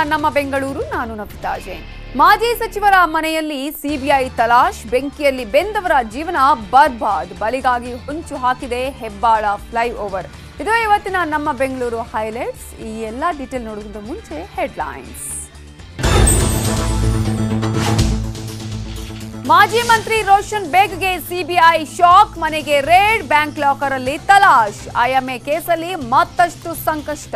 ನಮ್ಮ ಬೆಂಗಳೂರು, ನಾನು ನವಿತಾ ಜೈನ್. ಮಾಜಿ ಸಚಿವರ ಮನೆಯಲ್ಲಿ ಸಿಬಿಐ ತಲಾಶ್, ಬೆಂಕಿಯಲ್ಲಿ ಬೆಂದವರ ಜೀವನ ಬರ್ಬಾದ್. ಬಲಿಗಾಗಿ ಹೊಂಚು ಹಾಕಿದೆ ಹೆಬ್ಬಾಳ ಫ್ಲೈಓವರ್. ಇದು ಇವತ್ತಿನ ನಮ್ಮ ಬೆಂಗಳೂರು ಹೈಲೈಟ್ಸ್. ಈ ಎಲ್ಲ ಡೀಟೇಲ್ ನೋಡುವುದಕ್ಕೆ ಮುಂಚೆ ಹೆಡ್ಲೈನ್ಸ್. ಮಾಜಿ ಮಂತ್ರಿ ರೋಷನ್ ಬೇಗ್ಗೆ ಸಿಬಿಐ ಶಾಕ್. ಮನೆಗೆ ರೇಡ್ ಬ್ಯಾಂಕ್ ಲಾಕರ್ ಅಲ್ಲಿ ತಲಾಶ್ ಐಎಂಎ ಕೇಸಲ್ಲಿ ಮತ್ತಷ್ಟು ಸಂಕಷ್ಟ.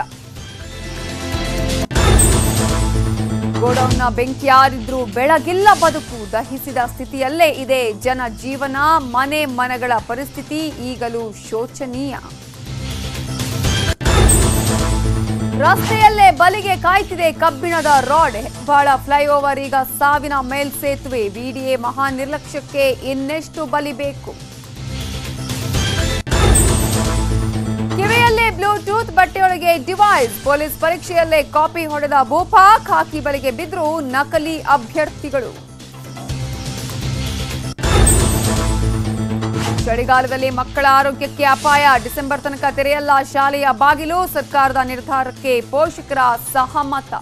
ಗೋಡೌನ್ನ ಬೆಂಕಿ ಯಾರಿದ್ರೂ ಬೆಳಗಿಲ್ಲ ಬದುಕು ದಹಿಸಿದ ಸ್ಥಿತಿಯಲ್ಲೇ ಇದೆ ಜನ ಜೀವನ, ಮನೆ ಮನಗಳ ಪರಿಸ್ಥಿತಿ ಈಗಲೂ ಶೋಚನೀಯ. ರಸ್ತೆಯಲ್ಲೇ ಬಲಿಗೆ ಕಾಯ್ತಿದೆ ಕಬ್ಬಿಣದ ರಾಡ್. ಹೆಬ್ಬಾಳ ಫ್ಲೈಓವರ್ ಈಗ ಸಾವಿನ ಮೇಲ್ಸೇತುವೆ. ಬಿಡಿಎ ಮಹಾ ನಿರ್ಲಕ್ಷ್ಯಕ್ಕೆ ಇನ್ನೆಷ್ಟು ಬಲಿ ಬೇಕು? ಕಿವಿಯಲ್ಲೇ ಬ್ಲೂಟೂತ್ ಬಟ್ಟೆಯೊಳಗೆ ಡಿವೈಸ್. ಪೊಲೀಸ್ ಪರೀಕ್ಷೆಯಲ್ಲೇ ಕಾಪಿ ಹೊಡೆದ ಭೂಪಾ ಖಾಕಿ ಬಲಿಗೆ ಬಿದ್ರು ನಕಲಿ ಅಭ್ಯರ್ಥಿಗಳು. ಚಳಿಗಾಲದಲ್ಲಿ ಮಕ್ಕಳ ಆರೋಗ್ಯಕ್ಕೆ ಅಪಾಯ. ಡಿಸೆಂಬರ್ ತನಕ ತೆರೆಯಲ್ಲ ಶಾಲೆಯ ಬಾಗಿಲು. ಸರ್ಕಾರದ ನಿರ್ಧಾರಕ್ಕೆ ಪೋಷಕರ ಸಹಮತ.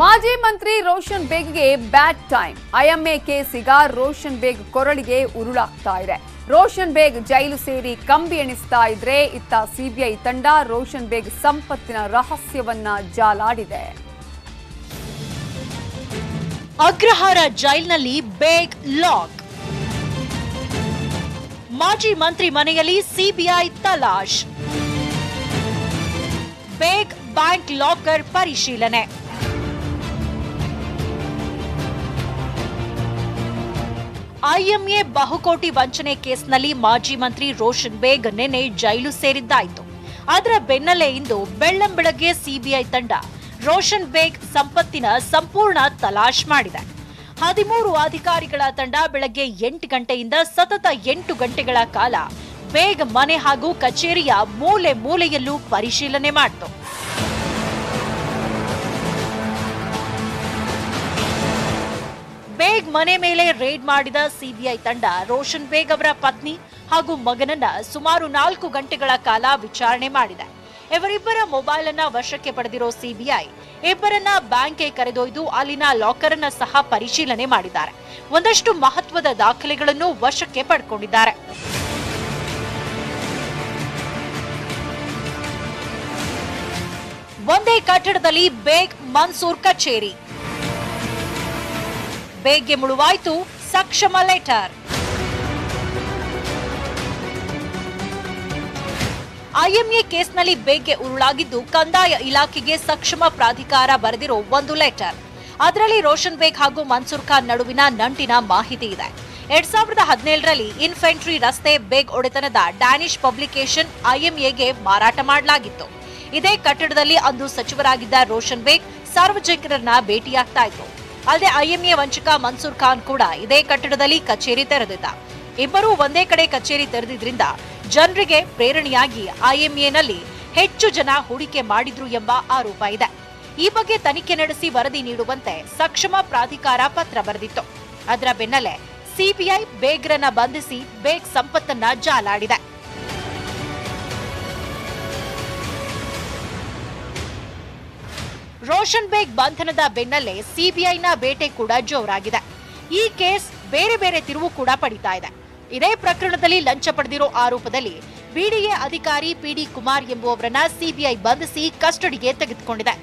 ಮಾಜಿ ಮಂತ್ರಿ ರೋಷನ್ ಬೇಗ್ಗೆ ಬ್ಯಾಡ್ ಟೈಮ್. ಐಎಂಎ ಈಗ ರೋಷನ್ ಬೇಗ್ ಕೊರಳಿಗೆ ಉರುಳಾಗ್ತಾ ಇದೆ. ರೋಷನ್ ಬೇಗ್ ಜೈಲು ಸೇರಿ ಕಂಬಿ ಎಣಿಸ್ತಾ ಇದ್ರೆ ಇತ್ತ ಸಿಬಿಐ ತಂಡ ರೋಷನ್ ಬೇಗ್ ಸಂಪತ್ತಿನ ರಹಸ್ಯವನ್ನ ಜಾಲಾಡಿದೆ. ಅಗ್ರಹಾರ ಜೈಲ್ನಲ್ಲಿ ಬೇಗ್ ಲಾಕ್. ಮಾಜಿ ಮಂತ್ರಿ ಮನೆಯಲ್ಲಿ ಸಿಬಿಐ ತಲಾಶ್. ಬೇಗ್ ಬ್ಯಾಂಕ್ ಲಾಕರ್ ಪರಿಶೀಲನೆ. ಐಎಂಎ ಬಹುಕೋಟಿ ವಂಚನೆ ಕೇಸ್ನಲ್ಲಿ ಮಾಜಿ ಮಂತ್ರಿ ರೋಷನ್ ಬೇಗ್ ನಿನ್ನೆ ಜೈಲು ಸೇರಿದ್ದಾಯಿತು. ಅದರ ಬೆನ್ನಲ್ಲೇ ಇಂದು ಬೆಳ್ಳಂಬೆಳಗ್ಗೆ ಸಿಬಿಐ ತಂಡ ರೋಷನ್ ಬೇಗ್ ಸಂಪತ್ತಿನ ಸಂಪೂರ್ಣ ತಲಾಶ್ ಮಾಡಿದೆ. ಹದಿಮೂರು ಅಧಿಕಾರಿಗಳ ತಂಡ ಬೆಳಗ್ಗೆ ಎಂಟು ಗಂಟೆಯಿಂದ ಸತತ ಎಂಟು ಗಂಟೆಗಳ ಕಾಲ ಬೇಗ್ ಮನೆ ಹಾಗೂ ಕಚೇರಿಯ ಮೂಲೆ ಮೂಲೆಯಲ್ಲೂ ಪರಿಶೀಲನೆ ಮಾಡಿತು. ಬೇಗ್ ಮನೆ ಮೇಲೆ ರೇಡ್ ಮಾಡಿದ ಸಿಬಿಐ ತಂಡ, ರೋಷನ್ ಬೇಗ್ ಅವರ ಪತ್ನಿ ಹಾಗೂ ಮಗನನ್ನ ಸುಮಾರು ನಾಲ್ಕು ಗಂಟೆಗಳ ಕಾಲ ವಿಚಾರಣೆ ಮಾಡಿದೆ. ಇವರಿಬ್ಬರ ಮೊಬೈಲ್ ಅನ್ನ ವಶಕ್ಕೆ ಪಡೆದಿರೋ ಸಿಬಿಐ ಇಬ್ಬರನ್ನ ಬ್ಯಾಂಕ್ಗೆ ಕರೆದೊಯ್ದು ಅಲ್ಲಿನ ಲಾಕರ್ ಅನ್ನ ಸಹ ಪರಿಶೀಲನೆ ಮಾಡಿದ್ದಾರೆ. ಒಂದಷ್ಟು ಮಹತ್ವದ ದಾಖಲೆಗಳನ್ನು ವಶಕ್ಕೆ ಪಡ್ಕೊಂಡಿದ್ದಾರೆ. ಒಂದೇ ಕಟ್ಟಡದಲ್ಲಿ ಬೇಗ್ ಮನ್ಸೂರ್ ಕಚೇರಿ. ಬೇಗ್ಗೆ ಮುಳುವಾಯಿತು ಸಕ್ಷಮ ಲೆಟರ್. ಐಎಂಎ ಕೇಸ್ನಲ್ಲಿ ಬೇಗ್ಗೆ ಉರುಳಾಗಿದ್ದು ಕಂದಾಯ ಇಲಾಖೆಗೆ ಸಕ್ಷಮ ಪ್ರಾಧಿಕಾರ ಬರೆದಿರೋ ಒಂದು ಲೆಟರ್. ಅದರಲ್ಲಿ ರೋಷನ್ ಬೇಗ್ ಹಾಗೂ ಮನ್ಸೂರ್ ಖಾನ್ ನಡುವಿನ ನಂಟಿನ ಮಾಹಿತಿ ಇದೆ. ಎರಡ್ ಸಾವಿರದ ಹದಿನೇಳರಲ್ಲಿ ಇನ್ಫೆಂಟ್ರಿ ರಸ್ತೆ ಬೇಗ್ ಒಡೆತನದ ಡ್ಯಾನಿಶ್ ಪಬ್ಲಿಕೇಶನ್ ಐಎಂಎಗೆ ಮಾರಾಟ ಮಾಡಲಾಗಿತ್ತು. ಇದೇ ಕಟ್ಟಡದಲ್ಲಿ ಅಂದು ಸಚಿವರಾಗಿದ್ದ ರೋಷನ್ ಬೇಗ್ ಸಾರ್ವಜನಿಕರನ್ನ ಭೇಟಿಯಾಗ್ತಾ ಇದ್ರು. ಅಲ್ಲದೆ ಐಎಂಎ ವಂಚಕ ಮನ್ಸೂರ್ ಖಾನ್ ಕೂಡ ಇದೇ ಕಟ್ಟಡದಲ್ಲಿ ಕಚೇರಿ ತೆರೆದಿದ್ದ. ಇಬ್ಬರೂ ಒಂದೇ ಕಡೆ ಕಚೇರಿ ತೆರೆದಿದ್ರಿಂದ ಜನರಿಗೆ ಪ್ರೇರಣೆಯಾಗಿ ಐಎಂಎನಲ್ಲಿ ಹೆಚ್ಚು ಜನ ಹೂಡಿಕೆ ಮಾಡಿದ್ರು ಎಂಬ ಆರೋಪ ಇದೆ. ಈ ಬಗ್ಗೆ ತನಿಖೆ ನಡೆಸಿ ವರದಿ ನೀಡುವಂತೆ ಸಕ್ಷಮ ಪ್ರಾಧಿಕಾರ ಪತ್ರ ಬರೆದಿತ್ತು. ಅದರ ಬೆನ್ನಲ್ಲೇ ಸಿಬಿಐ ಬೇಗ್ರನ್ನ ಬಂಧಿಸಿ ಬೇಗ್ ಸಂಪತ್ತನ್ನ ಜಾಲಾಡಿದೆ. ರೋಷನ್ ಬೇಗ್ ಬಂಧನದ ಬೆನ್ನಲ್ಲೇ ಸಿಬಿಐನ ಬೇಟೆ ಕೂಡ ಜೋರಾಗಿದೆ. ಈ ಕೇಸ್ ಬೇರೆ ಬೇರೆ ತಿರುವು ಕೂಡ ಪಡಿತಾ ಇದೆ. ಇದೇ ಪ್ರಕರಣದಲ್ಲಿ ಲಂಚ ಪಡೆದಿರೋ ಆರೋಪದಲ್ಲಿ ಬಿಡಿಎ ಅಧಿಕಾರಿ ಪಿಡಿ ಕುಮಾರ್ ಎಂಬುವವರನ್ನ ಸಿಬಿಐ ಬಂಧಿಸಿ ಕಸ್ಟಡಿಗೆ ತೆಗೆದುಕೊಂಡಿದೆ.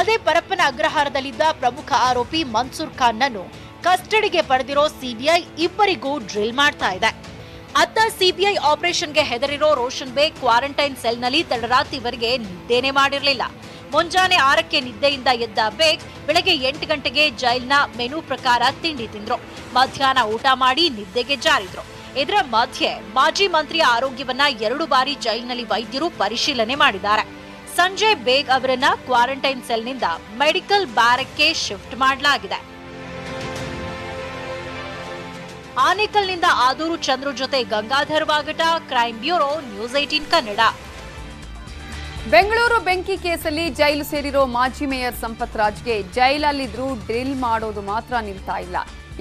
ಅದೇ ಪರಪ್ಪನ ಅಗ್ರಹಾರದಲ್ಲಿದ್ದ ಪ್ರಮುಖ ಆರೋಪಿ ಮನ್ಸೂರ್ ಖಾನ್ನನ್ನು ಕಸ್ಟಡಿಗೆ ಪಡೆದಿರೋ ಸಿಬಿಐ ಇಬ್ಬರಿಗೂ ಡ್ರಿಲ್ ಮಾಡ್ತಾ ಇದೆ. ಅತ್ತ ಸಿಬಿಐ ಆಪರೇಷನ್ಗೆ ಹೆದರಿರೋ ರೋಷನ್ ಬೇಗ್ ಕ್ವಾರಂಟೈನ್ ಸೆಲ್ನಲ್ಲಿ ತಡರಾತ್ರಿವರೆಗೆ ನಿದ್ದೇನೆ ಮಾಡಿರಲಿಲ್ಲ. ಮುಂಜಾನೆ ಆರಕ್ಕೆ ನಿದ್ದೆಯಿಂದ ಎದ್ದ ಬೇಗ್ ಬೆಳಗ್ಗೆ ಎಂಟು ಗಂಟೆಗೆ ಜೈಲ್ನ ಮೆನು ಪ್ರಕಾರ ತಿಂಡಿ ತಿಂದ್ರು. ಮಧ್ಯಾಹ್ನ ಊಟ ಮಾಡಿ ನಿದ್ದೆಗೆ ಜಾರಿದ್ರು. ಇದರ ಮಧ್ಯೆ ಮಾಜಿ ಮಂತ್ರಿಯ ಆರೋಗ್ಯವನ್ನ ಎರಡು ಬಾರಿ ಜೈಲಿನಲ್ಲಿ ವೈದ್ಯರು ಪರಿಶೀಲನೆ ಮಾಡಿದ್ದಾರೆ. ಸಂಜೆ ಬೇಗ್ ಅವರನ್ನ ಕ್ವಾರಂಟೈನ್ ಸೆಲ್ನಿಂದ ಮೆಡಿಕಲ್ ಬ್ಯಾರಕ್ಗೆ ಶಿಫ್ಟ್ ಮಾಡಲಾಗಿದೆ. ಆನೇಕಲ್ನಿಂದ ಆದೂರು ಚಂದ್ರು ಜೊತೆ Gangadhar Vagata crime bureau, news eighteen Kannada. Bengaluru ಬೆಂಕಿ ಕೇಸಲ್ಲಿ ಜೈಲು ಸೇರಿರೋ ಮಾಜಿ ಮೇಯರ್ ಸಂಪತ್ ರಾಜ್ಗೆ ಜೈಲಲ್ಲಿದ್ರೂ ಡ್ರಿಲ್ ಮಾಡೋದು ಮಾತ್ರ ನಿಲ್ತಾ ಇಲ್ಲ.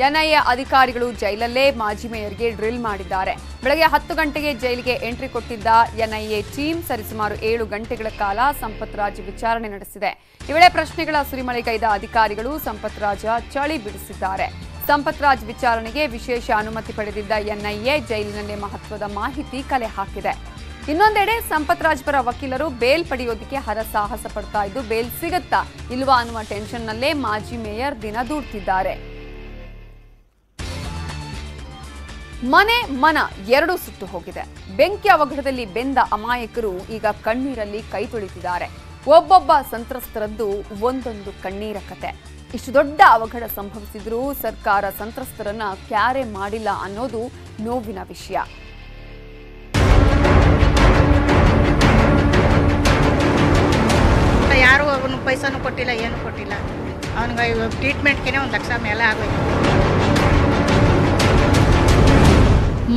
ಎನ್ಐಎ ಅಧಿಕಾರಿಗಳು ಜೈಲಲ್ಲೇ ಮಾಜಿ ಮೇಯರ್ಗೆ ಡ್ರಿಲ್ ಮಾಡಿದ್ದಾರೆ. ಬೆಳಗ್ಗೆ ಹತ್ತು ಗಂಟೆಗೆ ಜೈಲಿಗೆ ಎಂಟ್ರಿ ಕೊಟ್ಟಿದ್ದ ಎನ್ಐಎ ಟೀಮ್ ಸರಿಸುಮಾರು ಏಳು ಗಂಟೆಗಳ ಕಾಲ ಸಂಪತ್ ರಾಜ್ ವಿಚಾರಣೆ ನಡೆಸಿದೆ. ಈ ವೇಳೆ ಪ್ರಶ್ನೆಗಳ ಸುರಿಮಳೆಗೈದ ಅಧಿಕಾರಿಗಳು ಸಂಪತ್ ರಾಜ ಚಳಿ ಬಿಡಿಸಿದ್ದಾರೆ. ಸಂಪತ್ ರಾಜ್ ವಿಚಾರಣೆಗೆ ವಿಶೇಷ ಅನುಮತಿ ಪಡೆದಿದ್ದ ಎನ್ಐಎ ಜೈಲಿನಲ್ಲೇ ಮಹತ್ವದ ಮಾಹಿತಿ ಕಲೆ ಹಾಕಿದೆ. ಇನ್ನೊಂದೆಡೆ ಸಂಪತ್ ರಾಜ್ ಪರ ವಕೀಲರು ಬೇಲ್ ಪಡೆಯೋದಕ್ಕೆ ಹರಸಾಹಸ ಪಡ್ತಾ ಇದ್ದು, ಬೇಲ್ ಸಿಗುತ್ತಾ ಇಲ್ವಾ ಅನ್ನುವ ಟೆನ್ಷನ್ನಲ್ಲೇ ಮಾಜಿ ಮೇಯರ್ ದಿನ ದೂಡ್ತಿದ್ದಾರೆ. ಮನೆ ಮನ ಎರಡೂ ಸುಟ್ಟು ಹೋಗಿದೆ. ಬೆಂಕಿ ಅವಘಡದಲ್ಲಿ ಬೆಂದ ಅಮಾಯಕರು ಈಗ ಕಣ್ಣೀರಲ್ಲಿ ಕೈ ತೊಳಿತಿದ್ದಾರೆ. ಒಬ್ಬೊಬ್ಬ ಸಂತ್ರಸ್ತರದ್ದು ಒಂದೊಂದು ಕಣ್ಣೀರ ಕತೆ. ಇಷ್ಟು ದೊಡ್ಡ ಅವಘಡ ಸಂಭವಿಸಿದ್ರೂ ಸರ್ಕಾರ ಸಂತ್ರಸ್ತರನ್ನ ಕ್ಯಾರೆ ಮಾಡಿಲ್ಲ ಅನ್ನೋದು ನೋವಿನ ವಿಷಯ. ಯಾರು ಅವನು ಪೈಸಾನು ಕೊಟ್ಟಿಲ್ಲ, ಏನು ಕೊಟ್ಟಿಲ್ಲ. ಅವನಿಗೆ ಟ್ರೀಟ್ಮೆಂಟ್ಗೆ ಒಂದು ಲಕ್ಷ ಮೇಲೆ ಆಗೋಯ್ತು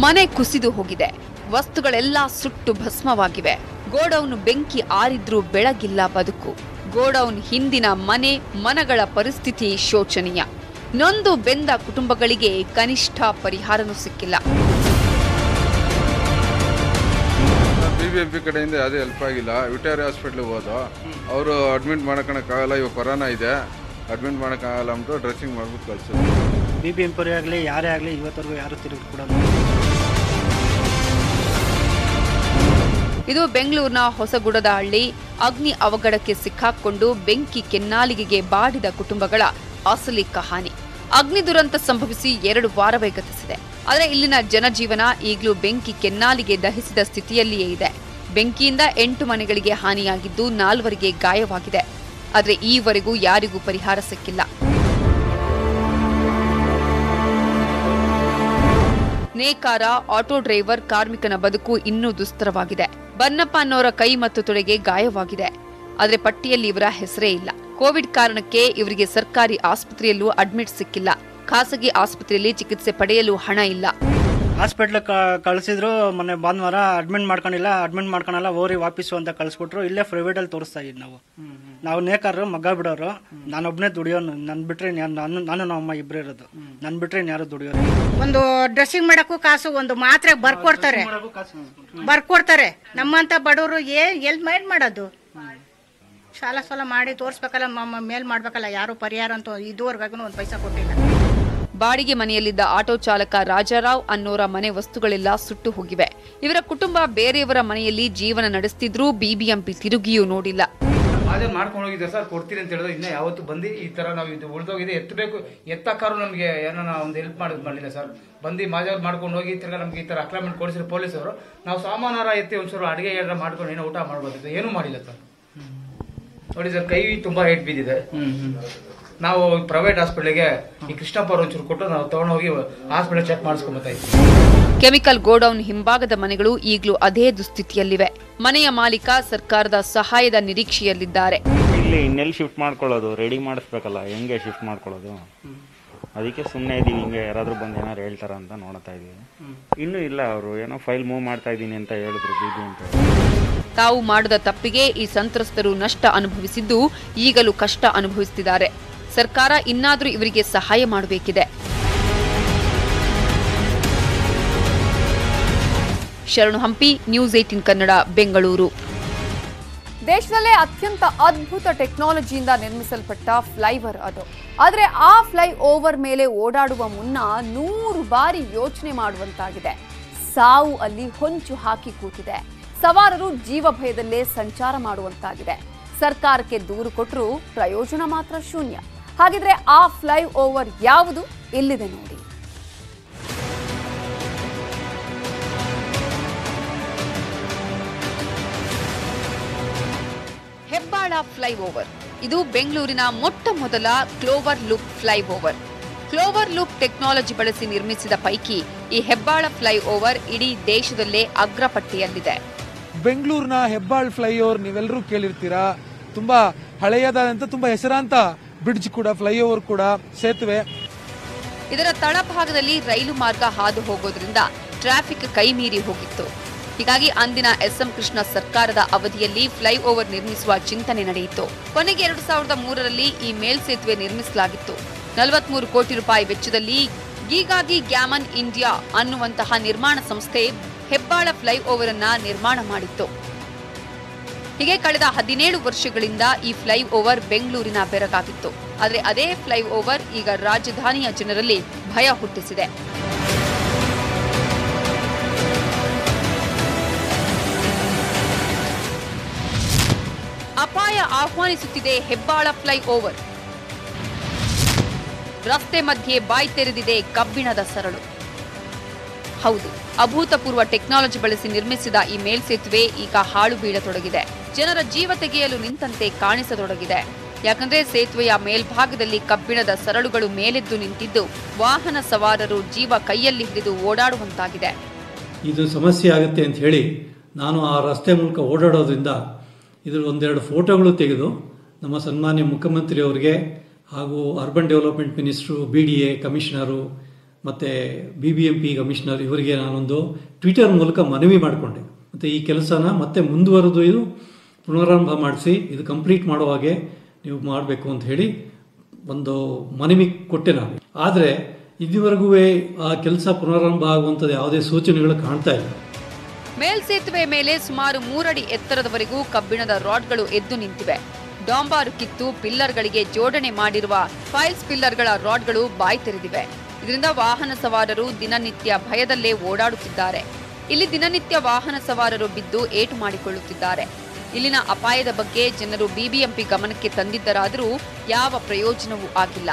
ಮನೆ ಕುಸಿದು ಹೋಗಿದೆ. ವಸ್ತುಗಳೆಲ್ಲ ಸುಟ್ಟು ಭಸ್ಮವಾಗಿವೆ. ಗೋಡೌನ್ ಬೆಂಕಿ ಆರಿದ್ರೂ ಬೆಳಗಿಲ್ಲ ಬದುಕು. ಗೋಡೌನ್ ಹಿಂದಿನ ಮನೆ, ಮನಗಳ ಪರಿಸ್ಥಿತಿ ಶೋಚನೀಯ. ನೊಂದು ಬೆಂದ ಕುಟುಂಬಗಳಿಗೆ ಕನಿಷ್ಠ ಪರಿಹಾರನೂ ಸಿಕ್ಕಿಲ್ಲ. ಬಿ ಎಂ ಪಿ ಕಡೆಯಿಂದ ಯಾವುದೇ ಹೆಲ್ಪ್ ಆಗಿಲ್ಲ. ವಿಟೇರಿ ಹಾಸ್ಪಿಟ್ಲಿಗೆ ಹೋದೋ. ಅವರು ಅಡ್ಮಿಟ್ ಮಾಡೋಕ್ಕಾಗಲ್ಲ ಇವಾಗ ಕೊರೋನಾ ಇದೆ. ಅಡ್ಮಿಟ್ ಮಾಡೋಕ್ಕಾಗಲ್ಲ ಅಂದ್ಬಿಟ್ಟು ಡ್ರೆಸ್ಸಿಂಗ್ ಮಾಡ್ಬಿಟ್ಟು ಕಳ್ಸಿದ್ರು. ಬಿ ಬಿ ಎಂಪುರಿ ಆಗಲಿ ಯಾರೇ ಆಗಲಿ ಇವತ್ತವರೆಗೂ ಯಾರು ತಿರುಗಿ ಕೂಡ ಇದು ಬೆಂಗಳೂರಿನ ಹೊಸಗುಡದ ಹಳ್ಳಿ ಅಗ್ನಿ ಅವಘಡಕ್ಕೆ ಸಿಕ್ಕಾಕೊಂಡು ಬೆಂಕಿ ಕೆನ್ನಾಲಿಗೆಗೆ ಬಾಡಿದ ಕುಟುಂಬಗಳ ಅಸಲಿ ಕಹಾನಿ. ಅಗ್ನಿ ದುರಂತ ಸಂಭವಿಸಿ ಎರಡು ವಾರವೇ ಗತಿಸಿದೆ. ಆದರೆ ಇಲ್ಲಿನ ಜನಜೀವನ ಈಗಲೂ ಬೆಂಕಿ ಕೆನ್ನಾಲಿಗೆ ದಹಿಸಿದ ಸ್ಥಿತಿಯಲ್ಲಿಯೇ ಇದೆ. ಬೆಂಕಿಯಿಂದ ಎಂಟು ಮನೆಗಳಿಗೆ ಹಾನಿಯಾಗಿದ್ದು ನಾಲ್ವರಿಗೆ ಗಾಯವಾಗಿದೆ. ಆದರೆ ಈವರೆಗೂ ಯಾರಿಗೂ ಪರಿಹಾರ ಸಿಕ್ಕಿಲ್ಲ. ನೇಕಾರ ಆಟೋ ಡ್ರೈವರ್ ಕಾರ್ಮಿಕನ ಬದುಕು ಇನ್ನೂ ದುಸ್ತರವಾಗಿದೆ. ಬನ್ನಪ್ಪ ಅನ್ನೋರ ಕೈ ಮತ್ತು ತೊಡೆಗೆ ಗಾಯವಾಗಿದೆ. ಆದರೆ ಪಟ್ಟಿಯಲ್ಲಿ ಇವರ ಹೆಸರೇ ಇಲ್ಲ. ಕೋವಿಡ್ ಕಾರಣಕ್ಕೆ ಇವರಿಗೆ ಸರ್ಕಾರಿ ಆಸ್ಪತ್ರೆಯಲ್ಲೂ ಅಡ್ಮಿಟ್ ಸಿಕ್ಕಿಲ್ಲ. ಖಾಸಗಿ ಆಸ್ಪತ್ರೆಯಲ್ಲಿ ಚಿಕಿತ್ಸೆ ಪಡೆಯಲು ಹಣ ಇಲ್ಲ. ಹಾಸ್ಪಿಟ್ಲ್ ಕಳಿಸಿದ್ರು ಮೊನ್ನೆ ಭಾನುವಾರ ಅಡ್ಮಿಟ್ ಮಾಡ್ಕೊಂಡಿಲ್ಲ ಅಡ್ಮಿಟ್ ಮಾಡ್ಕೊಳಲ್ಲ ಓರಿ ವಾಪಸ್ಸು ಅಂತ ಕಳಿಸ್ಬಿಟ್ರು. ಇಲ್ಲೇ ಪ್ರೈವೇಟಲ್ಲಿ ತೋರಿಸ್ತಾ ಇದ್ದೀವಿ ನಾವು. ನಾವು ನೇಕಾರರು ಮಗ್ಗ ಬಿಡೋರು. ನಾನೊಬ್ಬನೇ ದುಡಿಯೋನು. ನನ್ನ ಬಿಟ್ರೆ ನಾನು ನಾನು ನಮ್ಮ ಅಮ್ಮ ಇಬ್ಬರೇ ಇರೋದು. ನನ್ನ ಬಿಟ್ರೆ ಯಾರು ದುಡಿಯೋರು? ಒಂದು ಡ್ರೆಸ್ಸಿಂಗ್ ಮಾಡೋಕ್ಕೂ ಕಾಸು ಒಂದು ಮಾತ್ರೆ ಬರ್ಕೊಡ್ತಾರೆ. ಬರ್ಕೊಡ್ತಾರೆ. ನಮ್ಮಂತ ಬಡವರು ಏ ಎಲ್ಲಿ ಮೈಂಡ್ ಮಾಡೋದು? ಸಾಲ ಸಾಲ ಮಾಡಿ ತೋರಿಸ್ಬೇಕಲ್ಲ ಮ- ಮೇಲ್ ಮಾಡ್ಬೇಕಲ್ಲ ಯಾರು ಪರಿಹಾರ ಅಂತ ಇದುವರೆಗೂ ಒಂದು ಪೈಸಾ ಕೊಟ್ಟಿಲ್ಲ. ಬಾಡಿಗೆ ಮನೆಯಲ್ಲಿದ್ದ ಆಟೋ ಚಾಲಕ ರಾಜಾರಾವ್ ಅನ್ನೋರ ಮನೆ ವಸ್ತುಗಳೆಲ್ಲ ಸುಟ್ಟು ಹೋಗಿವೆ. ಇವರ ಕುಟುಂಬ ಬೇರೆಯವರ ಮನೆಯಲ್ಲಿ ಜೀವನ ನಡೆಸ್ತಿದ್ರೂ ಬಿಬಿಎಂಪಿ ತಿರುಗಿಯೂ ನೋಡಿಲ್ಲ. ಅದೇ ಮಾಡ್ಕೊಂಡು ಹೋಗಿದ್ದೆ ಸರ್ ಕೊಡ್ತೀರಿ ಅಂತ ಹೇಳಿದ್ರೆ. ಇನ್ನೂ ಯಾವತ್ತು ಬಂದು ಈ ಥರ ನಾವು ಇದು ಉಳಿದೋಗಿದೆ ಎತ್ತಬೇಕು. ಎತ್ತಕ್ಕಾರು ನಮಗೆ ಏನೋ ಒಂದು ಹೆಲ್ಪ್ ಮಾಡೋದು ಮಾಡಲಿಲ್ಲ ಸರ್. ಬಂದು ಮಾಜಾರ್ ಮಾಡ್ಕೊಂಡು ಹೋಗಿ ತಿರ್ಗಾ ನಮಗೆ ಈ ಥರ ಅಕ್ರಮೆಂಟ್ ಕೊಡಿಸಿರೋ ಪೊಲೀಸವರು ನಾವು ಸಾಮಾನಾರ ಎತ್ತಿ ಒಂಚೂರು ಅಡುಗೆ ಏನಾರ ಮಾಡ್ಕೊಂಡು ಏನೋ ಊಟ ಮಾಡ್ಬೋದಿತ್ತು ಏನೂ ಮಾಡಿಲ್ಲ ಸರ್. ನೋಡಿ ಸರ್ ಕೈ ತುಂಬಾ ಏಟ್ ಬಿದ್ದಿದೆ ನಾವು ಪ್ರೈವೇಟ್ ಹಾಸ್ಪಿಟ್ಲಿಗೆ ಈ ಕೃಷ್ಣಪ್ಪ ಅವ್ರು ಒಂಚೂರು ಕೊಟ್ಟು ನಾವು ತಗೊಂಡೋಗಿ ಹಾಸ್ಪಿಟಲ್ ಚೆಕ್ ಮಾಡಿಸ್ಕೊಂಬತ್ತಾ ಕೆಮಿಕಲ್ ಗೋಡೌನ್ ಹಿಂಭಾಗದ ಮನೆಗಳು ಈಗಲೂ ಅದೇ ದುಸ್ಥಿತಿಯಲ್ಲಿವೆ. ಮನೆಯ ಮಾಲೀಕ ಸರ್ಕಾರದ ಸಹಾಯದ ನಿರೀಕ್ಷೆಯಲ್ಲಿದ್ದಾರೆ. ಇಲ್ಲಿ ಇನ್ನೆಲ್ಲಿ ಶಿಫ್ಟ್ ಮಾಡ್ಕೊಳ್ಳೋದು? ರೆಡಿ ಮಾಡಿಸ್ಬೇಕಲ್ಲ ಹೆಂಗೆ ಶಿಫ್ಟ್ ಮಾಡ್ಕೊಳ್ಳೋದು? ಅದಕ್ಕೆ ಸುಮ್ಮನೆ ಇದ್ದೀನಿ ಹಿಂಗೆ ಯಾರಾದರೂ ಬಂದು ಏನಾರು ಹೇಳ್ತಾರ ಅಂತ ನೋಡ್ತಾ ಇದ್ದೀನಿ ಇನ್ನೂ ಇಲ್ಲ ಅವರು, ಏನೋ ಫೈಲ್ ಮೂವ್ ಮಾಡ್ತಾ ಇದ್ದೀನಿ ಅಂತ ಹೇಳಿದ್ರು ಬಿ ಬಿ ಅಂತ ತಾವು ಮಾಡಿದ ತಪ್ಪಿಗೆ ಈ ಸಂತ್ರಸ್ತರು ನಷ್ಟ ಅನುಭವಿಸಿದ್ದು ಈಗಲೂ ಕಷ್ಟ ಅನುಭವಿಸುತ್ತಿದ್ದಾರೆ ಸರ್ಕಾರ ಇನ್ನಾದರೂ ಇವರಿಗೆ ಸಹಾಯ ಮಾಡಬೇಕಿದೆ. Sharanu Hampi, News Eighteen Kannada, Bengaluru. ದೇಶದಲ್ಲೇ ಅತ್ಯಂತ ಅದ್ಭುತ ಟೆಕ್ನಾಲಜಿಯಿಂದ ನಿರ್ಮಿಸಲ್ಪಟ್ಟ ಫ್ಲೈವರ್ ಅದು. ಆದರೆ ಆ ಫ್ಲೈ ಓವರ್ ಮೇಲೆ ಓಡಾಡುವ ಮುನ್ನ ನೂರು ಬಾರಿ ಯೋಚನೆ ಮಾಡುವಂತಾಗಿದೆ. ಸಾವು ಅಲ್ಲಿ ಹೊಂಚು ಹಾಕಿ ಕೂತಿದೆ. ಸವಾರರು ಜೀವ ಭಯದಲ್ಲೇ ಸಂಚಾರ ಮಾಡುವಂತಾಗಿದೆ. ಸರ್ಕಾರಕ್ಕೆ ದೂರು ಕೊಟ್ಟರೂ ಪ್ರಯೋಜನ ಮಾತ್ರ ಶೂನ್ಯ. ಹಾಗಿದ್ರೆ ಆ ಫ್ಲೈ ಓವರ್ ಯಾವುದು? ಇಲ್ಲಿದೆ ನೋಡಿ. ಹೆಬ್ಬಾಳ ಫ್ಲೈಓವರ್. ಇದು ಬೆಂಗಳೂರಿನ ಮೊಟ್ಟ ಮೊದಲ clover loop flyover. Clover loop technology ಬಳಸಿ ನಿರ್ಮಿಸಿದ ಪೈಕಿ ಈ ಹೆಬ್ಬಾಳ ಫ್ಲೈಓವರ್ ಇಡೀ ದೇಶದಲ್ಲೇ ಅಗ್ರಪಟ್ಟಿಯಲ್ಲಿದೆ. ಬೆಂಗಳೂರಿನ ಹೆಬ್ಬಾಳ್ ಫ್ಲೈಓವರ್ ನೀವೆಲ್ಲರೂ ಕೇಳಿರ್ತೀರಾ? ತುಂಬಾ ಹಳೆಯದಾದಂತ ತುಂಬಾ ಹೆಸರಾಂತ ಬ್ರಿಡ್ಜ್ ಕೂಡ ಫ್ಲೈಓವರ್ ಕೂಡ ಸೇತುವೆ ಇದರ ತಳಭಾಗದಲ್ಲಿ ರೈಲು ಮಾರ್ಗ ಹಾದು ಹೋಗೋದ್ರಿಂದ ಟ್ರಾಫಿಕ್ ಕೈ ಮೀರಿ ಹೋಗಿತ್ತು. ಹೀಗಾಗಿ ಅಂದಿನ ಎಸ್ಎಂ ಕೃಷ್ಣ ಸರ್ಕಾರದ ಅವಧಿಯಲ್ಲಿ ಫ್ಲೈಓವರ್ ನಿರ್ಮಿಸುವ ಚಿಂತನೆ ನಡೆಯಿತು. ಕೊನೆಗೆ ಎರಡು ಸಾವಿರದ ಮೂರರಲ್ಲಿ ಈ ಮೇಲ್ಸೇತುವೆ ನಿರ್ಮಿಸಲಾಗಿತ್ತು. ನಲವತ್ಮೂರು ಕೋಟಿ ರೂಪಾಯಿ ವೆಚ್ಚದಲ್ಲಿ ಗೀಗಾಗಿ ಗ್ಯಾಮನ್ ಇಂಡಿಯಾ ಅನ್ನುವಂತಹ ನಿರ್ಮಾಣ ಸಂಸ್ಥೆ ಹೆಬ್ಬಾಳ ಫ್ಲೈಓವರ್ ಅನ್ನ ನಿರ್ಮಾಣ ಮಾಡಿತ್ತು. ಹೀಗೆ ಕಳೆದ ಹದಿನೇಳು ವರ್ಷಗಳಿಂದ ಈ ಫ್ಲೈಓವರ್ ಬೆಂಗಳೂರಿನ ಬೆರಗಾಗಿತ್ತು. ಆದರೆ ಅದೇ ಫ್ಲೈಓವರ್ ಈಗ ರಾಜಧಾನಿಯ ಜನರಲ್ಲಿ ಭಯ ಹುಟ್ಟಿಸಿದೆ. ಆಹ್ವಾನಿಸುತ್ತಿದೆ ಹೆಬ್ಬಾಳ ಫ್ಲೈಓವರ್. ರಸ್ತೆ ಮಧ್ಯೆ ಬಾಯಿ ತೆರೆದಿದೆ ಕಬ್ಬಿಣದ ಸರಳು. ಹೌದು, ಅಭೂತಪೂರ್ವ ಟೆಕ್ನಾಲಜಿ ಬಳಸಿ ನಿರ್ಮಿಸಿದ ಈ ಮೇಲ್ಸೇತುವೆ ಈಗ ಹಾಳು ಬೀಳತೊಡಗಿದೆ. ಜನರ ಜೀವ ತೆಗೆಯಲು ನಿಂತಂತೆ ಕಾಣಿಸತೊಡಗಿದೆ. ಯಾಕಂದ್ರೆ ಸೇತುವೆಯ ಮೇಲ್ಭಾಗದಲ್ಲಿ ಕಬ್ಬಿಣದ ಸರಳುಗಳು ಮೇಲೆದ್ದು ನಿಂತಿದ್ದು, ವಾಹನ ಸವಾರರು ಜೀವ ಕೈಯಲ್ಲಿ ಹಿಡಿದು ಓಡಾಡುವಂತಾಗಿದೆ. ಇದು ಸಮಸ್ಯೆ ಆಗುತ್ತೆ ಅಂತ ಹೇಳಿ ನಾನು ಆ ರಸ್ತೆ ಮೂಲಕ ಓಡಾಡೋದ್ರಿಂದ ಇದ್ರ ಒಂದೆರಡು ಫೋಟೋಗಳು ತೆಗೆದು ನಮ್ಮ ಸನ್ಮಾನ್ಯ ಮುಖ್ಯಮಂತ್ರಿಯವರಿಗೆ ಹಾಗೂ urban development minister, B D A, commissioner ಮತ್ತು B B M P commissioner ಇವರಿಗೆ ನಾನೊಂದು ಟ್ವಿಟರ್ ಮೂಲಕ ಮನವಿ ಮಾಡಿಕೊಂಡೆ. ಮತ್ತು ಈ ಕೆಲಸನ ಮತ್ತೆ ಮುಂದುವರೆದು ಇದು ಪುನರಾರಂಭ ಮಾಡಿಸಿ, ಇದು ಕಂಪ್ಲೀಟ್ ಮಾಡೋ ಹಾಗೆ ನೀವು ಮಾಡಬೇಕು ಅಂತ ಹೇಳಿ ಒಂದು ಮನವಿ ಕೊಟ್ಟೆ ನಾನು. ಆದರೆ ಇದುವರೆಗೂ ಆ ಕೆಲಸ ಪುನರಾರಂಭ ಆಗುವಂಥದ್ದು ಯಾವುದೇ ಸೂಚನೆಗಳು ಕಾಣ್ತಾ ಇಲ್ಲ. ಮೇಲ್ಸೇತುವೆ ಮೇಲೆ ಸುಮಾರು ಮೂರಡಿ ಎತ್ತರದವರೆಗೂ ಕಬ್ಬಿಣದ ರಾಡ್ಗಳು ಎದ್ದು ನಿಂತಿವೆ. ಡಾಂಬಾರು ಕಿತ್ತು ಪಿಲ್ಲರ್ಗಳಿಗೆ ಜೋಡಣೆ ಮಾಡಿರುವ ಫೈಲ್ಸ್ ಪಿಲ್ಲರ್ಗಳ ರಾಡ್ಗಳು ಬಾಯಿ ತೆರೆದಿವೆ. ಇದರಿಂದ ವಾಹನ ಸವಾರರು ದಿನನಿತ್ಯ ಭಯದಲ್ಲೇ ಓಡಾಡುತ್ತಿದ್ದಾರೆ. ಇಲ್ಲಿ ದಿನನಿತ್ಯ ವಾಹನ ಸವಾರರು ಬಿದ್ದು ಏಟು ಮಾಡಿಕೊಳ್ಳುತ್ತಿದ್ದಾರೆ. ಇಲ್ಲಿನ ಅಪಾಯದ ಬಗ್ಗೆ ಜನರು ಬಿಬಿಎಂಪಿ ಗಮನಕ್ಕೆ ತಂದಿದ್ದರಾದರೂ ಯಾವ ಪ್ರಯೋಜನವೂ ಆಗಿಲ್ಲ.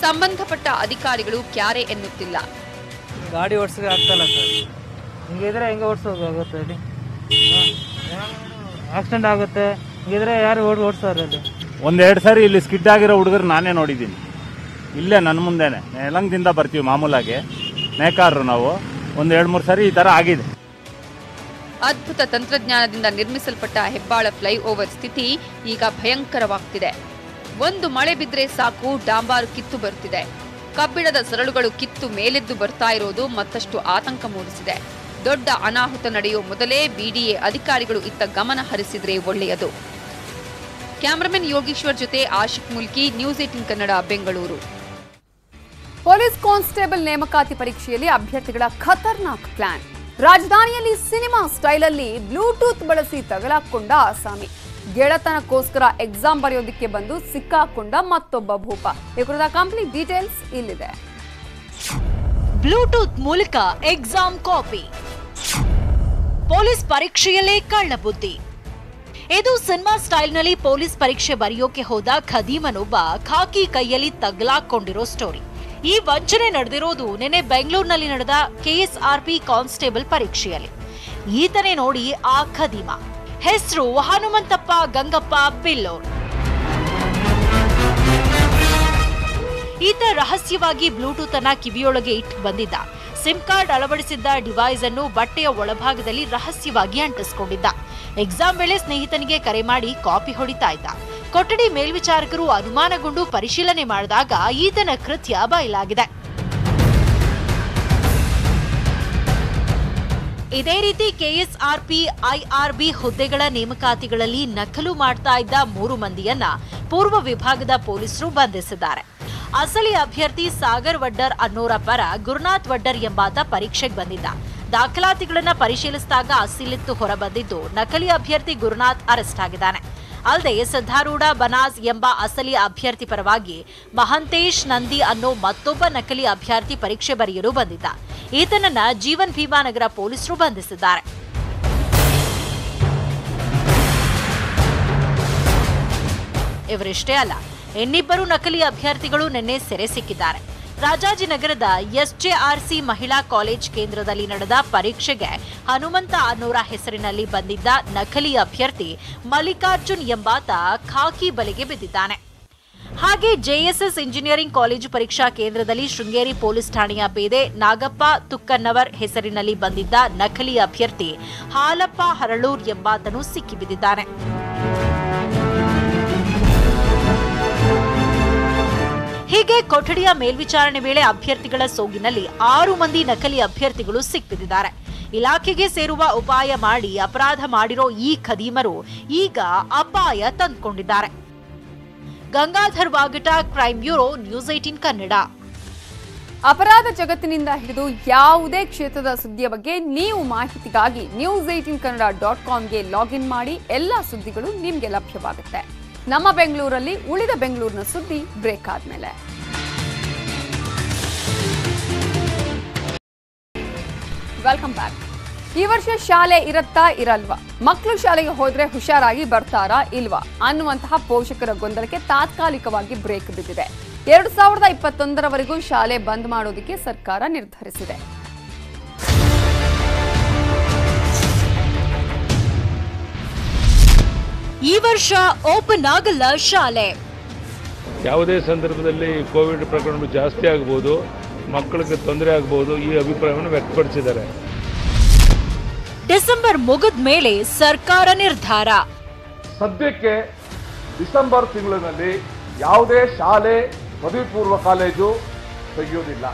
ಸಂಬಂಧಪಟ್ಟ ಅಧಿಕಾರಿಗಳು ಕ್ಯಾರೆ ಎನ್ನುತ್ತಿಲ್ಲ. ಗಾಡಿ ಸರ್? ಹಿಂಗಿದ್ರೆ ಹೆಂಗೆ ಓಡಿಸೋಕಾಗುತ್ತೆ ಅಲ್ಲಿ ಆಕ್ಸಿಡೆಂಟ್ ಆಗುತ್ತೆ. ಹಿಂಗಿದ್ರೆ ಯಾರು ಓಡಿ ಓಡಿಸೋರು ಅಲ್ಲಿ? ಒಂದೆರಡು ಸಾರಿ ಇಲ್ಲಿ ಸ್ಕಿಡ್ ಆಗಿರೋ ಹುಡುಗರು ನಾನೇ ನೋಡಿದ್ದೀನಿ. ಇಲ್ಲೇ ನನ್ನ ಮುಂದೆನೆ. ನೆಲಂಗದಿಂದ ಬರ್ತೀವಿ ಮಾಮೂಲಾಗಿ. ನೇಕಾರರು ನಾವು. ಒಂದು ಎರಡು ಮೂರು ಸಾರಿ ಈ ಥರ ಆಗಿದೆ. ಅದ್ಭುತ ತಂತ್ರಜ್ಞಾನದಿಂದ ನಿರ್ಮಿಸಲ್ಪಟ್ಟ ಹೆಬ್ಬಾಳ ಫ್ಲೈಓವರ್ ಸ್ಥಿತಿ ಈಗ ಭಯಂಕರವಾಗ್ತಿದೆ. ಒಂದು ಮಳೆ ಬಿದ್ರೆ ಸಾಕು ಡಾಂಬಾರು ಕಿತ್ತು ಬರ್ತಿದೆ ಕಬ್ಬಿಣದ ಸರಳುಗಳು ಕಿತ್ತು ಮೇಲೆದ್ದು ಬರ್ತಾ ಇರೋದು ಮತ್ತಷ್ಟು ಆತಂಕ ಮೂಡಿಸಿದೆ. ದೊಡ್ಡ ಅನಾಹುತ ನಡೆಯುವ ಮೊದಲೇ ಬಿಡಿಎ ಅಧಿಕಾರಿಗಳು ಇತ್ತ ಗಮನ ಹರಿಸಿದರೆ ಒಳ್ಳೆಯದು. ಕ್ಯಾಮರಾಮನ್ ಯೋಗೀಶ್ವರ್ ಜೊತೆ Ashiq Mulki news eighteen Kannada Bengaluru. Police constable ನೇಮಕಾತಿ ಪರೀಕ್ಷೆಯಲ್ಲಿ ಅಭ್ಯರ್ಥಿಗಳ ಖತರ್ನಾಕ್ ಪ್ಲಾನ್. ರಾಜಧಾನಿಯಲ್ಲಿ ಸಿನಿಮಾ ಸ್ಟೈಲಲ್ಲಿ ಬ್ಲೂಟೂತ್ ಬಳಸಿ ತಗಲಾಕೊಂಡ ಆಸಾಮಿ ಗೆಳತನಕ್ಕೋಸ್ಕರ ಎಕ್ಸಾಮ್ ಬರೆಯೋದಕ್ಕೆ ಬಂದು ಸಿಕ್ಕಾಕೊಂಡ ಮತ್ತೊಬ್ಬ ಭೂಪ. ಈ ಕುರಿತ ಕಂಪ್ಲೀಟ್ ಡೀಟೇಲ್ಸ್ ಇಲ್ಲಿದೆ. ಬ್ಲೂಟೂತ್ ಮೂಲಕ ಎಕ್ಸಾಮ್ ಕಾಪಿ. ಪೊಲೀಸ್ ಪರೀಕ್ಷೆಯಲ್ಲೇ ಕಳ್ಳ ಬುದ್ಧಿ ಇದು ಸಿನಿಮಾ ಸ್ಟೈಲ್ನಲ್ಲಿ ಪೊಲೀಸ್ ಪರೀಕ್ಷೆ ಬರೆಯೋಕೆ ಹೋದ ಖದೀಮನೊಬ್ಬ ಖಾಕಿ ಕೈಯಲ್ಲಿ ತಗ್ಲಾಕೊಂಡಿರೋ ಸ್ಟೋರಿ. ಈ ವಂಚನೆ ನಡೆದಿರೋದು ನಿನ್ನೆ ಬೆಂಗಳೂರಿನಲ್ಲಿ ನಡೆದ ಕೆಎಸ್ಆರ್ಪಿ ಕಾನ್ಸ್ಟೇಬಲ್ ಪರೀಕ್ಷೆಯಲ್ಲಿ. ಈತನೇ ನೋಡಿ ಆ ಖದೀಮ. ಹೆಸರು ಹನುಮಂತಪ್ಪ ಗಂಗಪ್ಪ ಬಿಲ್ಲೋರ್ ಈತ ರಹಸ್ಯವಾಗಿ ಬ್ಲೂಟೂತ್ ಅನ್ನ ಕಿವಿಯೊಳಗೆ ಇಟ್ಟು ಬಂದಿದ್ದ. ಸಿಮ್ ಕಾರ್ಡ್ ಅಳವಡಿಸಿದ್ದ ಡಿವೈಸ್ ಅನ್ನು ಬಟ್ಟೆಯ ಒಳಭಾಗದಲ್ಲಿ ರಹಸ್ಯವಾಗಿ ಅಂಟಿಸಿಕೊಂಡಿದ್ದ. ಎಕ್ಸಾಮ್ ವೇಳೆ ಸ್ನೇಹಿತನಿಗೆ ಕರೆ ಮಾಡಿ ಕಾಪಿ ಹೊಡಿತಾ ಇದ್ದ. ಕೊಠಡಿ ಮೇಲ್ವಿಚಾರಕರು ಅನುಮಾನಗೊಂಡು ಪರಿಶೀಲನೆ ಮಾಡಿದಾಗ ಈತನ ಕೃತ್ಯ ಬಯಲಾಗಿದೆ. ಇದೇ ರೀತಿ ಕೆಎಸ್ಆರ್ಪಿ, ಐಆರ್ಬಿ ಹುದ್ದೆಗಳ ನೇಮಕಾತಿಗಳಲ್ಲಿ ನಕಲು ಮಾಡ್ತಾ ಇದ್ದ ಮೂರು ಮಂದಿಯನ್ನ ಪೂರ್ವ ವಿಭಾಗದ ಪೊಲೀಸರು ಬಂಧಿಸಿದ್ದಾರೆ. ಅಸಲಿ ಅಭ್ಯರ್ಥಿ ಸಾಗರ್ ವಡ್ಡರ್ ಅನ್ನೋರ ಪರ ಗುರುನಾಥ್ ವಡ್ಡರ್ ಎಂಬಾತ ಪರೀಕ್ಷೆಗೆ ಬಂದಿದ್ದ. ದಾಖಲಾತಿಗಳನ್ನ ಪರಿಶೀಲಿಸಿದಾಗ ಅಸಿಲಿತ್ತು ಹೊರಬಂದಿದ್ದು ನಕಲಿ ಅಭ್ಯರ್ಥಿ ಗುರುನಾಥ್ ಅರೆಸ್ಟ್ ಆಗಿದ್ದಾನೆ. ಅಲ್ಲದೆ ಸಿದ್ಧಾರೂಢ ಬನಾಜ್ ಎಂಬ ಅಸಲಿ ಅಭ್ಯರ್ಥಿ ಪರವಾಗಿ ಮಹಂತೇಶ್ ನಂದಿ ಅನ್ನೋ ಮತ್ತೊಬ್ಬ ನಕಲಿ ಅಭ್ಯರ್ಥಿ ಪರೀಕ್ಷೆ ಬರೆಯಲು ಬಂದಿದ್ದ. ಈತನನ್ನ ಜೀವನ್ ಭೀಮಾನಗರ ಪೊಲೀಸರು ಬಂಧಿಸಿದ್ದಾರೆ. ಇವರಿಷ್ಟೇ ಅಲ್ಲ. ಇನ್ನಿಬ್ಬರು ನಕಲಿ ಅಭ್ಯರ್ಥಿಗಳು ನಿನ್ನೆ ಸೆರೆ ಸಿಕ್ಕಿದ್ದಾರೆ. ರಾಜಾಜಿನಗರದ ಎಸ್ಜೆಆರ್ಸಿ ಮಹಿಳಾ ಕಾಲೇಜ್ ಕೇಂದ್ರದಲ್ಲಿ ನಡೆದ ಪರೀಕ್ಷೆಗೆ ಹನುಮಂತ ಅನ್ನೋರ ಹೆಸರಿನಲ್ಲಿ ಬಂದಿದ್ದ ನಕಲಿ ಅಭ್ಯರ್ಥಿ ಮಲ್ಲಿಕಾರ್ಜುನ್ ಎಂಬಾತ ಖಾಕಿ ಬಲೆಗೆ ಬಿದ್ದಿದ್ದಾನೆ. ಹಾಗೆ ಜೆಎಸ್ಎಸ್ ಇಂಜಿನಿಯರಿಂಗ್ ಕಾಲೇಜು ಪರೀಕ್ಷಾ ಕೇಂದ್ರದಲ್ಲಿ ಶೃಂಗೇರಿ ಪೊಲೀಸ್ ಠಾಣೆಯ ಪೇದೆ ನಾಗಪ್ಪ ತುಕ್ಕನ್ನವರ್ ಹೆಸರಿನಲ್ಲಿ ಬಂದಿದ್ದ ನಕಲಿ ಅಭ್ಯರ್ಥಿ ಹಾಲಪ್ಪ ಹರಳೂರ್ ಎಂಬಾತನು ಸಿಕ್ಕಿಬಿದ್ದಿದ್ದಾನೆ. ಹೀಗೆ ಕೊಠಡಿಯ ಮೇಲ್ವಿಚಾರಣೆ ವೇಳೆ ಅಭ್ಯರ್ಥಿಗಳ ಸೋಗಿನಲ್ಲಿ ಆರು ಮಂದಿ ನಕಲಿ ಅಭ್ಯರ್ಥಿಗಳು ಸಿಕ್ಕಿದ್ದಾರೆ ಇಲಾಖೆಗೆ ಸೇರುವ ಉಪಾಯ ಮಾಡಿ ಅಪರಾಧ ಮಾಡಿರೋ ಈ ಖದೀಮರು ಈಗ ಅಪಾಯ ತಂದುಕೊಂಡಿದ್ದಾರೆ. Gangadhar Vagata, crime bureau, News Eighteen Kannada. ಅಪರಾಧ ಜಗತ್ತಿನಿಂದ ಹಿಡಿದು ಯಾವುದೇ ಕ್ಷೇತ್ರದ ಸುದ್ದಿಯ ಬಗ್ಗೆ ನೀವು ಮಾಹಿತಿಗಾಗಿ ನ್ಯೂಸ್ ಏಟೀನ್ ಕನ್ನಡ ಡಾಟ್ ಕಾಮ್ಗೆ ಲಾಗಿನ್ ಮಾಡಿ ಎಲ್ಲ ಸುದ್ದಿಗಳು ನಿಮಗೆ ಲಭ್ಯವಾಗುತ್ತೆ. ನಮ್ಮ ಬೆಂಗಳೂರಲ್ಲಿ ಉಳಿದ ಬೆಂಗಳೂರಿನ ಸುದ್ದಿ ಬ್ರೇಕ್ ಆದ್ಮೇಲೆ. ವೆಲ್ಕಮ್ ಬ್ಯಾಕ್ ಈ ವರ್ಷ ಶಾಲೆ ಇರುತ್ತಾ ಇರಲ್ವಾ? ಮಕ್ಕಳು ಶಾಲೆಗೆ ಹೋದ್ರೆ ಹುಷಾರಾಗಿ ಬರ್ತಾರಾ ಇಲ್ವಾ? ಅನ್ನುವಂತಹ ಪೋಷಕರ ಗೊಂದಲಕ್ಕೆ ತಾತ್ಕಾಲಿಕವಾಗಿ ಬ್ರೇಕ್ ಬಿದ್ದಿದೆ. ಎರಡು ಸಾವಿರದ ಇಪ್ಪತ್ತೊಂದರವರೆಗೂ ಶಾಲೆ ಬಂದ್ ಮಾಡೋದಕ್ಕೆ ಸರ್ಕಾರ ನಿರ್ಧರಿಸಿದೆ. ಈ ವರ್ಷ ಓಪನ್ ಆಗಲ್ಲ ಶಾಲೆ. ಯಾವುದೇ ಸಂದರ್ಭದಲ್ಲಿ ಕೋವಿಡ್ ಪ್ರಕರಣಗಳು ಜಾಸ್ತಿ ಆಗ್ಬೋದು ಮಕ್ಕಳಿಗೆ ತೊಂದರೆ ಆಗ್ಬೋದು ಈ ಅಭಿಪ್ರಾಯವನ್ನು ವ್ಯಕ್ತಪಡಿಸಿದ್ದಾರೆ. ಡಿಸೆಂಬರ್ ಮುಗಿದ ಮೇಲೆ ಸರ್ಕಾರ ನಿರ್ಧಾರ. ಸದ್ಯಕ್ಕೆ ಡಿಸೆಂಬರ್ ತಿಂಗಳಿನಲ್ಲಿ ಯಾವುದೇ ಶಾಲೆ ಪದವಿ ಪೂರ್ವ ಕಾಲೇಜು ತೆಗೆಯೋದಿಲ್ಲ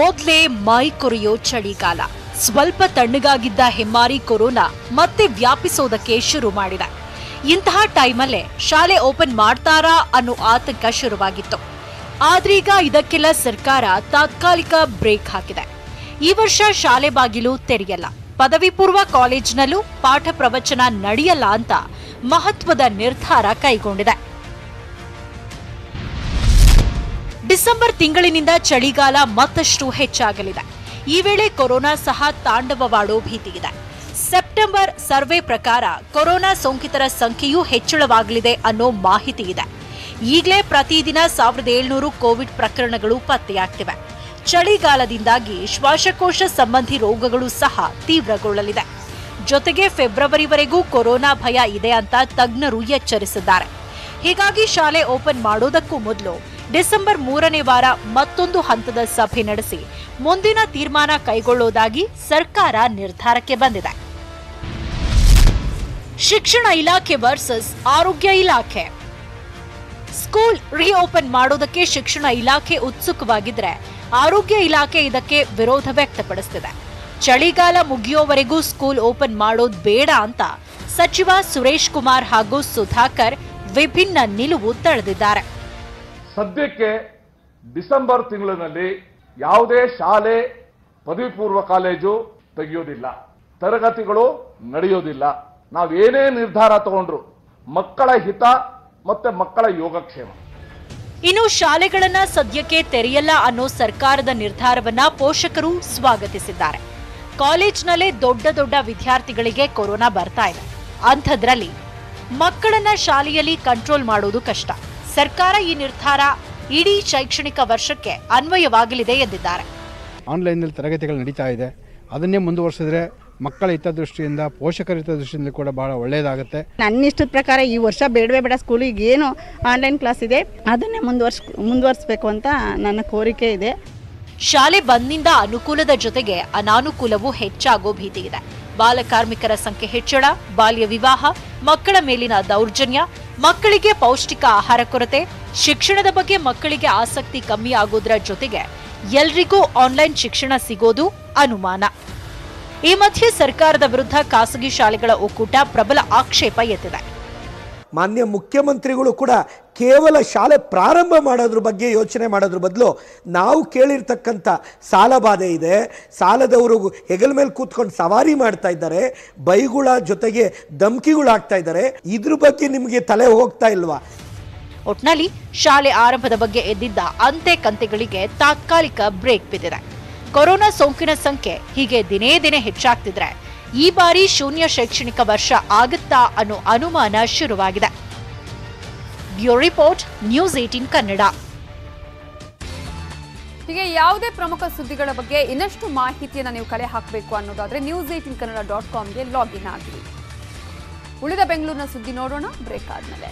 ಮೊದಲೇ ಮೈ ಕೊರೆಯೋ ಚಳಿಗಾಲ. ಸ್ವಲ್ಪ ತಣ್ಣಗಾಗಿದ್ದ ಹೆಮ್ಮಾರಿ ಕೊರೋನಾ ಮತ್ತೆ ವ್ಯಾಪಿಸೋದಕ್ಕೆ ಶುರು ಮಾಡಿದೆ. ಇಂತಹ ಟೈಮಲ್ಲೇ ಶಾಲೆ ಓಪನ್ ಮಾಡ್ತಾರಾ ಅನ್ನೋ ಆತಂಕ ಶುರುವಾಗಿತ್ತು. ಆದ್ರೀಗ ಇದಕ್ಕೆಲ್ಲ ಸರ್ಕಾರ ತಾತ್ಕಾಲಿಕ ಬ್ರೇಕ್ ಹಾಕಿದೆ. ಈ ವರ್ಷ ಶಾಲೆ ಬಾಗಿಲು ತೆರೆಯಲ್ಲ. ಪದವಿ ಪೂರ್ವ ಕಾಲೇಜಿನಲ್ಲೂ ಪಾಠ ಪ್ರವಚನ ನಡೆಯಲ್ಲ ಅಂತ ಮಹತ್ವದ ನಿರ್ಧಾರ ಕೈಗೊಂಡಿದೆ. ಡಿಸೆಂಬರ್ ತಿಂಗಳಿನಿಂದ ಚಳಿಗಾಲ ಮತ್ತಷ್ಟು ಹೆಚ್ಚಾಗಲಿದೆ. ಈ ವೇಳೆ ಕೊರೋನಾ ಸಹ ತಾಂಡವವಾಡೋ ಭೀತಿ ಇದೆ. ಸೆಪ್ಟೆಂಬರ್ ಸರ್ವೆ ಪ್ರಕಾರ ಕೊರೋನಾ ಸೋಂಕಿತರ ಸಂಖ್ಯೆಯೂ ಹೆಚ್ಚಳವಾಗಲಿದೆ ಅನ್ನೋ ಮಾಹಿತಿ ಇದೆ. ಈಗಲೇ ಪ್ರತಿದಿನ ಸಾವಿರದ ಏಳ್ನೂರು ಕೋವಿಡ್ ಪ್ರಕರಣಗಳು ಪತ್ತೆಯಾಗ್ತಿವೆ. ಚಳಿಗಾಲದಿಂದಾಗಿ ಶ್ವಾಸಕೋಶ ಸಂಬಂಧಿ ರೋಗಗಳು ಸಹ ತೀವ್ರಗೊಳ್ಳಲಿದೆ. ಜೊತೆಗೆ ಫೆಬ್ರವರಿವರೆಗೂ ಕೊರೋನಾ ಭಯ ಇದೆ ಅಂತ ತಜ್ಞರು ಎಚ್ಚರಿಸಿದ್ದಾರೆ. ಹೀಗಾಗಿ ಶಾಲೆ ಓಪನ್ ಮಾಡೋದಕ್ಕೂ ಮೊದಲು ಡಿಸೆಂಬರ್ ಮೂರನೇ ವಾರ ಮತ್ತೊಂದು ಹಂತದ ಸಭೆ ನಡೆಸಿ ಮುಂದಿನ ತೀರ್ಮಾನ ಕೈಗೊಳ್ಳೋದಾಗಿ ಸರ್ಕಾರ ನಿರ್ಧಾರಕ್ಕೆ ಬಂದಿದೆ. ಶಿಕ್ಷಣ ಇಲಾಖೆ ವರ್ಸಸ್ ಆರೋಗ್ಯ ಇಲಾಖೆ. ಸ್ಕೂಲ್ ರಿಓಪನ್ ಮಾಡೋದಕ್ಕೆ ಶಿಕ್ಷಣ ಇಲಾಖೆ ಉತ್ಸುಕವಾಗಿದ್ರೆ ಆರೋಗ್ಯ ಇಲಾಖೆ ಇದಕ್ಕೆ ವಿರೋಧ ವ್ಯಕ್ತಪಡಿಸ್ತಿದೆ. ಚಳಿಗಾಲ ಮುಗಿಯೋವರೆಗೂ ಸ್ಕೂಲ್ ಓಪನ್ ಮಾಡೋದು ಬೇಡ ಅಂತ ಸಚಿವ ಸುರೇಶ್ ಕುಮಾರ್ ಹಾಗೂ ಸುಧಾಕರ್ ವಿಭಿನ್ನ ನಿಲುವು ತಳೆದಿದ್ದಾರೆ. ಸದ್ಯಕ್ಕೆ ಡಿಸೆಂಬರ್ ತಿಂಗಳಿನಲ್ಲಿ ಯಾವುದೇ ಶಾಲೆ ಪದವಿ ಪೂರ್ವ ಕಾಲೇಜು ತೆಗೆಯೋದಿಲ್ಲ. ತರಗತಿಗಳು ನಡೆಯೋದಿಲ್ಲ. ನಾವೇನೇ ನಿರ್ಧಾರ ತಗೊಂಡ್ರು ಮಕ್ಕಳ ಹಿತ ಮತ್ತೆ ಮಕ್ಕಳ ಯೋಗಕ್ಷೇಮ. ಇನ್ನು ಶಾಲೆಗಳನ್ನ ಸದ್ಯಕ್ಕೆ ತೆರೆಯಲ್ಲ ಅನ್ನೋ ಸರ್ಕಾರದ ನಿರ್ಧಾರವನ್ನ ಪೋಷಕರು ಸ್ವಾಗತಿಸಿದ್ದಾರೆ. ಕಾಲೇಜ್ನಲ್ಲೇ ದೊಡ್ಡ ದೊಡ್ಡ ವಿದ್ಯಾರ್ಥಿಗಳಿಗೆ ಕೊರೋನಾ ಬರ್ತಾ ಇದೆ. ಅಂಥದ್ರಲ್ಲಿ ಮಕ್ಕಳನ್ನ ಶಾಲೆಯಲ್ಲಿ ಕಂಟ್ರೋಲ್ ಮಾಡೋದು ಕಷ್ಟ. ಸರ್ಕಾರ ಈ ನಿರ್ಧಾರ ಇಡೀ ಶೈಕ್ಷಣಿಕ ವರ್ಷಕ್ಕೆ ಅನ್ವಯವಾಗಲಿದೆ ಎಂದಿದ್ದಾರೆ. ಆನ್ಲೈನಲ್ಲಿ ತರಗತಿಗಳು ನಡೀತಾ ಇದೆ. ಅದನ್ನೇ ಮುಂದುವರಿಸಿದ್ರೆ ಮಕ್ಕಳ ಹಿತದೃಷ್ಟಿಯಿಂದ ಪೋಷಕರ ಹಿತದೃಷ್ಟಿಯಿಂದ ಕೂಡ ಬಹಳ ಒಳ್ಳೆಯದಾಗುತ್ತೆ ನನ್ನ ಇಷ್ಟದ ಪ್ರಕಾರ ಈ ವರ್ಷ ಬೇಡವೇ ಬೇಡ ಸ್ಕೂಲಿಗೆ ಏನು ಆನ್ಲೈನ್ ಕ್ಲಾಸ್ ಇದೆ ಅದನ್ನೇ ಮುಂದುವರ್ಸ್ ಮುಂದುವರಿಸಬೇಕು ಅಂತ ನನ್ನ ಕೋರಿಕೆ ಇದೆ. ಶಾಲೆ ಬಂದ್ನಿಂದ ಅನುಕೂಲದ ಜೊತೆಗೆ ಅನಾನುಕೂಲವೂ ಹೆಚ್ಚಾಗೋ ಭೀತಿ ಇದೆ. ಬಾಲಕಾರ್ಮಿಕರ ಸಂಖ್ಯೆ ಹೆಚ್ಚಳ ಬಾಲ್ಯ ವಿವಾಹ ಮಕ್ಕಳ ಮೇಲಿನ ದೌರ್ಜನ್ಯ ಮಕ್ಕಳಿಗೆ ಪೌಷ್ಟಿಕ ಆಹಾರ ಕೊರತೆ ಶಿಕ್ಷಣದ ಬಗ್ಗೆ ಮಕ್ಕಳಿಗೆ ಆಸಕ್ತಿ ಕಮ್ಮಿ ಆಗೋದ್ರ ಜೊತೆಗೆ ಎಲ್ರಿಗೂ ಆನ್ಲೈನ್ ಶಿಕ್ಷಣ ಸಿಗೋದು ಅನುಮಾನ. ಈ ಮಧ್ಯೆ ಸರ್ಕಾರದ ವಿರುದ್ಧ ಖಾಸಗಿ ಶಾಲೆಗಳ ಒಕ್ಕೂಟ ಪ್ರಬಲ ಆಕ್ಷೇಪ ಎತ್ತಿದೆ ಮಾನ್ಯ ಮುಖ್ಯಮಂತ್ರಿಗಳು ಕೂಡ ಕೇವಲ ಶಾಲೆ ಪ್ರಾರಂಭ ಮಾಡೋದ್ರ ಬಗ್ಗೆ ಯೋಚನೆ ಮಾಡೋದ್ರ ಬದಲು ನಾವು ಕೇಳಿರ್ತಕ್ಕಂಥ ಸಾಲಬಾಧೆ ಇದೆ. ಸಾಲದವರು ಹೆಗಲ ಮೇಲೆ ಕೂತ್ಕೊಂಡು ಸವಾರಿ ಮಾಡ್ತಾ ಇದ್ದಾರೆ. ಬೈಗುಳ ಜೊತೆಗೆ ಧಮ್ಕಿಗಳಾಗ್ತಾ ಇದ್ದಾರೆ. ಇದ್ರ ಬಗ್ಗೆ ನಿಮಗೆ ತಲೆ ಹೋಗ್ತಾ ಇಲ್ವಾ? ಒಟ್ನಲ್ಲಿ ಶಾಲೆ ಆರಂಭದ ಬಗ್ಗೆ ಎದ್ದಿದ್ದ ಅಂತೆ ಕಂತೆಗಳಿಗೆ ತಾತ್ಕಾಲಿಕ ಬ್ರೇಕ್ ಬಿದ್ದಿದೆ. ಕೊರೋನಾ ಸೋಂಕಿನ ಸಂಖ್ಯೆ ಹೀಗೆ ದಿನೇ ದಿನೇ ಹೆಚ್ಚಾಗ್ತಿದ್ರೆ ಈ ಬಾರಿ ಶೂನ್ಯ ಶೈಕ್ಷಣಿಕ ವರ್ಷ ಆಗುತ್ತಾ ಅನ್ನೋ ಅನುಮಾನ ಶುರುವಾಗಿದೆ. Bureau report, News Eighteen Kannada. ಹೀಗೆ ಯಾವುದೇ ಪ್ರಮುಖ ಸುದ್ದಿಗಳ ಬಗ್ಗೆ ಇನ್ನಷ್ಟು ಮಾಹಿತಿಯನ್ನು ನೀವು ಕಲೆ ಹಾಕಬೇಕು ಅನ್ನೋದಾದ್ರೆ ನ್ಯೂಸ್ ಏಟಿನ್ ಕನ್ನಡ ಡಾಟ್ ಕಾಮ್ಗೆ ಲಾಗಿನ್ ಆಗಿರಿ. ಉಳಿದ ಬೆಂಗಳೂರಿನ ಸುದ್ದಿ ನೋಡೋಣ, ಬ್ರೇಕ್ ಆದ್ಮೇಲೆ.